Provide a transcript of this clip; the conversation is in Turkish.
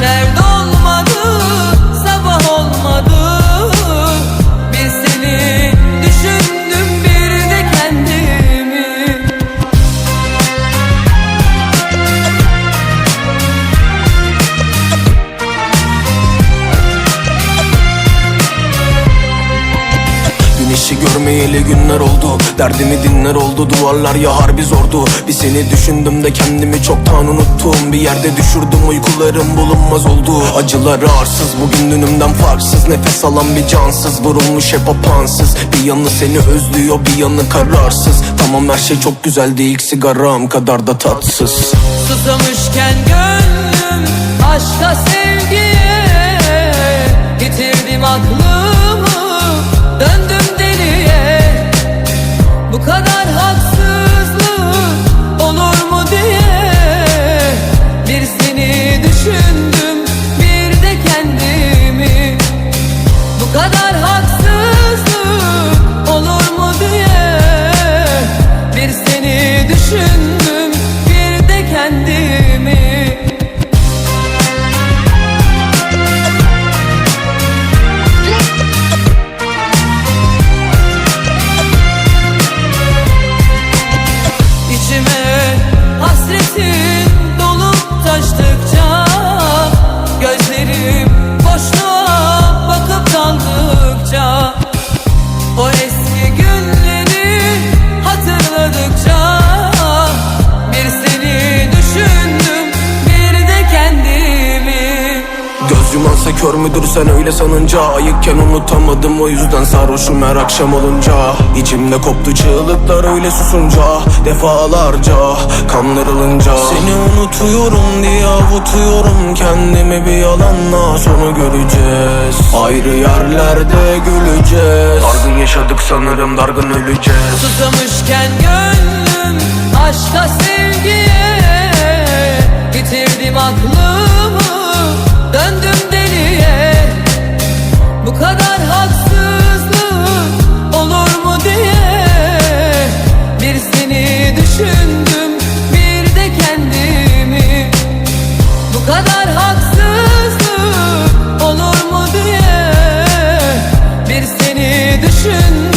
nerede Güneşi görmeyeli günler oldu. Derdimi dinler oldu Duvarlar ya harbi zordu. Bir seni düşündüm de kendimi çoktan unuttum. Bir yerde düşürdüm uykularım bulunmaz oldu. Acıları arsız bugün dünümden farksız. Nefes alan bir cansız Vurulmuş hep apansız Bir yanı seni özlüyor bir yanı kararsız. Tamam her şey çok güzeldi ilk sigaram kadar da tatsız. Susamışken gönlüm aşka sevgiye kadar haksızlık O eski Göz yumansa kör müdür sen öyle sanınca? Ayıkken unutamadım o yüzden sarhoşum her akşam olunca. İçimde koptu çığlıklar öyle susunca Defalarca kandırılınca. Seni unutuyorum diye avutuyorum Kendimi bir yalanla sonu göreceğiz. Ayrı yerlerde güleceğiz. Dargın yaşadık sanırım dargın öleceğiz. Susamışken gönlüm aşka imagine